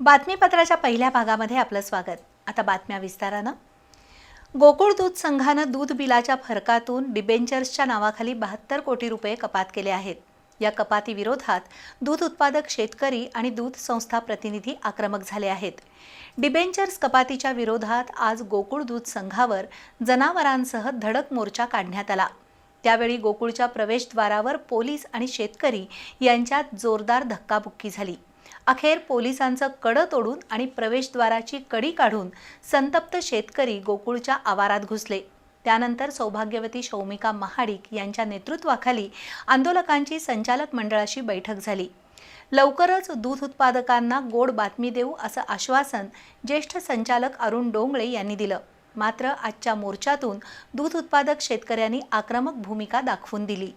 बातमीपत्राच्या पहिल्या भागामध्ये आपलं स्वागत. आता बातम्या विस्तारानं. गोकुळ दूध संघानं दूध बिलाच्या फरकातून डिबेंचर्सच्या नावाखाली बहात्तर कोटी रुपये कपात केले आहेत. या कपाती विरोधात दूध उत्पादक शेतकरी आणि दूध संस्था प्रतिनिधी आक्रमक झाले आहेत. डिबेंचर्स कपातीच्या विरोधात आज गोकुळ दूध संघावर जनावरांसह धडक मोर्चा काढण्यात आला. त्यावेळी गोकुळच्या प्रवेशद्वारावर पोलीस आणि शेतकरी यांच्यात जोरदार धक्काबुक्की झाली. अखेर पोलिसांचं कडं तोडून आणि प्रवेशद्वाराची कडी काढून संतप्त शेतकरी गोकुळच्या आवारात घुसले. त्यानंतर सौभाग्यवती शौमिका महाडिक यांच्या नेतृत्वाखाली आंदोलकांची संचालक मंडळाशी बैठक झाली. लवकरच दूध उत्पादकांना गोड बातमी देऊ असं आश्वासन ज्येष्ठ संचालक अरुण डोंगळे यांनी दिलं. मात्र आजच्या मोर्चातून दूध उत्पादक शेतकऱ्यांनी आक्रमक भूमिका दाखवून दिली.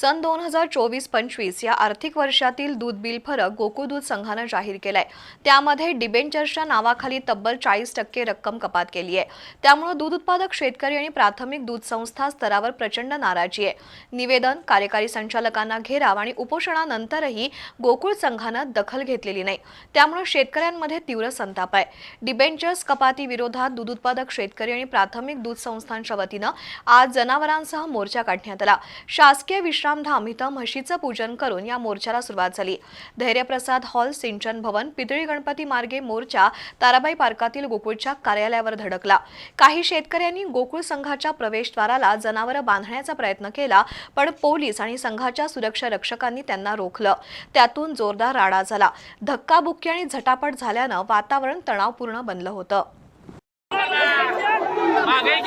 सन दोन हजार चोवीस पंचवीस या आर्थिक वर्षातील दूध बिल फरक गोकुळ दूध संघानं जाहीर केलाय. त्यामध्ये डिबेंचर्सच्या नावाखाली तब्बल चाळीस टक्के रक्कम कपात केली आहे. त्यामुळे दूध उत्पादक शेतकरी आणि प्राथमिक दूध संस्था स्तरावर प्रचंड नाराजी आहे. निवेदन कार्यकारी संचालकांना घेराव आणि उपोषणानंतरही गोकुळ संघानं दखल घेतलेली नाही. त्यामुळे शेतकऱ्यांमध्ये तीव्र संताप आहे. डिबेंचर्स कपाती विरोधात दूध उत्पादक शेतकरी आणि प्राथमिक दूध संस्थांच्या वतीनं आज जनावरांसह मोर्चा काढण्यात आला. शासकीय विश्रामधाम इथं म्हशीचं पूजन करून या मोर्चाला सुरुवात झाली. धैर्यप्रसाद हॉल सिंचन भवन पितळी गणपती मार्गे मोर्चा ताराबाई पार्कातील गोकुळच्या कार्यालयावर धडकला. काही शेतकऱ्यांनी गोकुळ संघाच्या प्रवेशद्वाराला जनावरं बांधण्याचा प्रयत्न केला पण पोलीस आणि संघाच्या सुरक्षा रक्षकांनी त्यांना रोखलं. त्यातून जोरदार राडा झाला. धक्काबुक्की आणि झटापट झाल्यानं वातावरण तणावपूर्ण बनलं होतं. मागे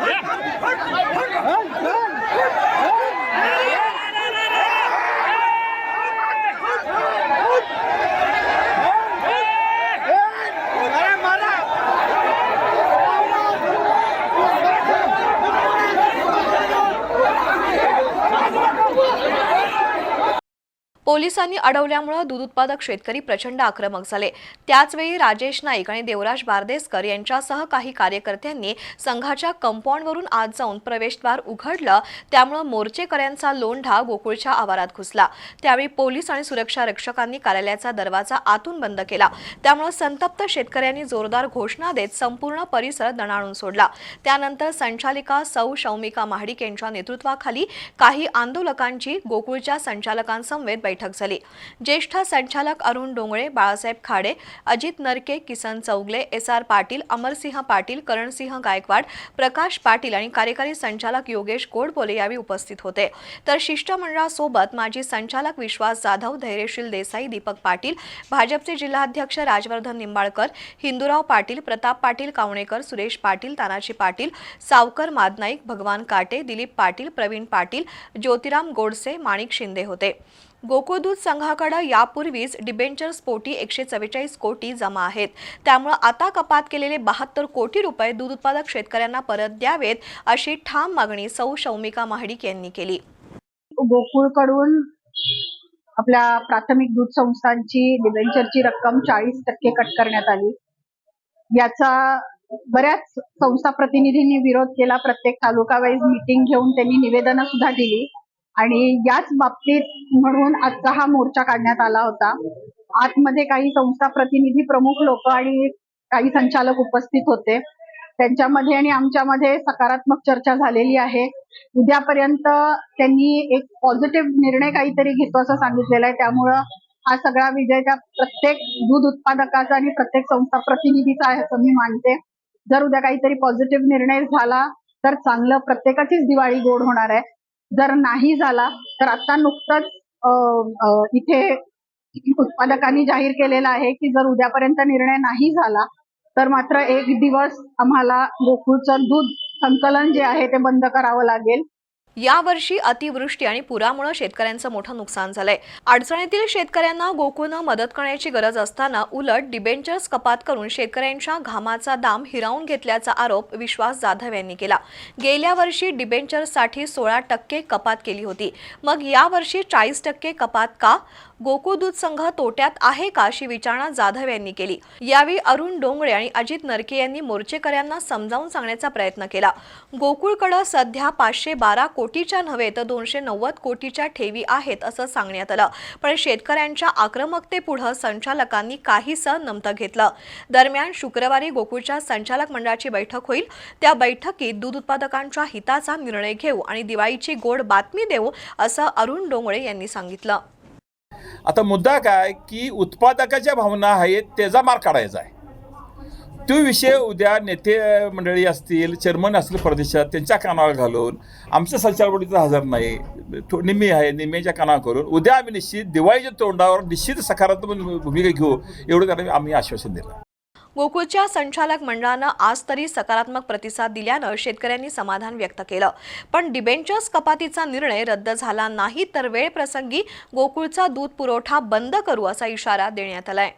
Yeah. पोलिसांनी अडवल्यामुळे दूध उत्पादक शेतकरी प्रचंड आक्रमक झाले. त्याचवेळी राजेश नाईक आणि देवराज बारदेसकर यांच्यासह काही कार्यकर्त्यांनी संघाच्या कंपाऊंडवरून आत जाऊन प्रवेशद्वार उघडलं. त्यामुळे मोर्चेकऱ्यांचा लोंढा गोकुळच्या आवारात घुसला. त्यावेळी पोलीस आणि सुरक्षा रक्षकांनी कार्यालयाचा दरवाजा आतून बंद केला. त्यामुळे संतप्त शेतकऱ्यांनी जोरदार घोषणा देत संपूर्ण परिसर दणाणून सोडला. त्यानंतर संचालिका सौ शौमिका महाडिक यांच्या नेतृत्वाखाली काही आंदोलकांची गोकुळच्या संचालकांसमवेत बैठक झाली. ज्येष्ठ संचालक अरुण डोंगळे बाळासाहेब खाडे अजित नरके किसन चौगले एस आर पाटील अमरसिंह पाटील करणसिंह गायकवाड प्रकाश पाटील आणि कार्यकारी संचालक योगेश गोडबोले यावेळी उपस्थित होते. तर शिष्टमंडळासोबत माजी संचालक विश्वास जाधव धैर्यशील देसाई दीपक पाटील भाजपचे जिल्हाध्यक्ष राजवर्धन निंबाळकर हिंदूराव पाटील प्रताप पाटील कावणेकर सुरेश पाटील तानाजी पाटील सावकर मादनाईक भगवान काटे दिलीप पाटील प्रवीण पाटील ज्योतिराम गोडसे माणिक शिंदे होते. गोकुळ दूध संघाकडे यापूर्वीच डिबेंचर्स पोटी एकशे चव्वेचाळीस कोटी जमा आहेत. त्यामुळे आता कपात केलेले बहात्तर कोटी रुपये दूध उत्पादक शेतकऱ्यांना परत द्यावेत अशी ठाम मागणी सौ शौमिका महाडिक यांनी केली. गोकुळकडून आपल्या प्राथमिक दूध संस्थांची डिबेंचरची रक्कम चाळीस टक्के कट करण्यात आली. याचा बऱ्याच संस्था प्रतिनिधींनी विरोध केला. प्रत्येक तालुका वाईज मिटिंग घेऊन त्यांनी निवेदन सुद्धा दिली. आणि याच बाबतीत म्हणून आजचा हा मोर्चा काढण्यात आला होता. आतमध्ये काही संस्था प्रतिनिधी प्रमुख लोक आणि काही संचालक उपस्थित होते. त्यांच्यामध्ये आणि आमच्यामध्ये सकारात्मक चर्चा झालेली आहे. उद्यापर्यंत त्यांनी एक पॉझिटिव्ह निर्णय काहीतरी घेतो असं सांगितलेलं आहे. त्यामुळं हा सगळा विजय त्या प्रत्येक दूध उत्पादकाचा आणि प्रत्येक संस्था प्रतिनिधीचा आहे असं मी मानते. जर उद्या काहीतरी पॉझिटिव्ह निर्णय झाला तर चांगलं प्रत्येकाचीच दिवाळी गोड होणार आहे. जर नाही झाला तर आता नुकतंच इथे उत्पादकांनी जाहीर केलेलं आहे की जर उद्यापर्यंत निर्णय नाही झाला तर मात्र एक दिवस आम्हाला गोकुळचं दूध संकलन जे आहे ते बंद करावं लागेल. यावर्षी अतिवृष्टी आणि पुरामुळे शेतकऱ्यांचं मोठं नुकसान झालंय. अडचणीतील शेतकऱ्यांना गोकुळनं मदत करण्याची गरज असताना उलट डिबेंचर्स कपात करून शेतकऱ्यांच्या घामाचा दाम हिरावून घेतल्याचा आरोप विश्वास जाधव यांनी केला. गेल्या वर्षी डिबेंचर्ससाठी सोळा टक्के कपात केली होती. मग यावर्षी चाळीस टक्के कपात का? गोकुळ दूध संघ तोट्यात आहे का अशी विचारणा जाधव यांनी केली. यावेळी अरुण डोंगळे आणि अजित नरके यांनी मोर्चेकऱ्यांना समजावून सांगण्याचा प्रयत्न केला. गोकुळकडं सध्या पाचशे बारा कोटीच्या नव्हे तर दोनशे नव्वद कोटीच्या ठेवी आहेत असं सांगण्यात आलं. पण शेतकऱ्यांच्या आक्रमकतेपुढं संचालकांनी काहीसं नमतं घेतलं. दरम्यान शुक्रवारी गोकुळच्या संचालक मंडळाची बैठक होईल. त्या बैठकीत दूध उत्पादकांच्या हिताचा निर्णय घेऊ आणि दिवाळीची गोड बातमी देऊ असं अरुण डोंगळे यांनी सांगितलं. आता मुद्दा काय की उत्पादकाच्या भावना आहेत त्याचा मार काढायचा आहे. तो विषय उद्या नेते मंडळी असतील चेअरमन असतील प्रदेशात त्यांच्या कानावर घालून आमच्या संचालपडीचं हजर नाही थो- निम्मी आहे निम्म्याच्या कानावर करून उद्या आम्ही निश्चित दिवाळीच्या तोंडावर निश्चित सकारात्मक भूमिका घेऊ एवढं कारण आम्ही आश्वासन दिलं. गोकुळच्या संचालक मंडळानं आज तरी सकारात्मक प्रतिसाद दिल्यानं शेतकऱ्यांनी समाधान व्यक्त केलं. पण डिबेंचर्स कपातीचा निर्णय रद्द झाला नाही तर वेळप्रसंगी गोकुळचा दूध पुरवठा बंद करू असा इशारा देण्यात आलाय.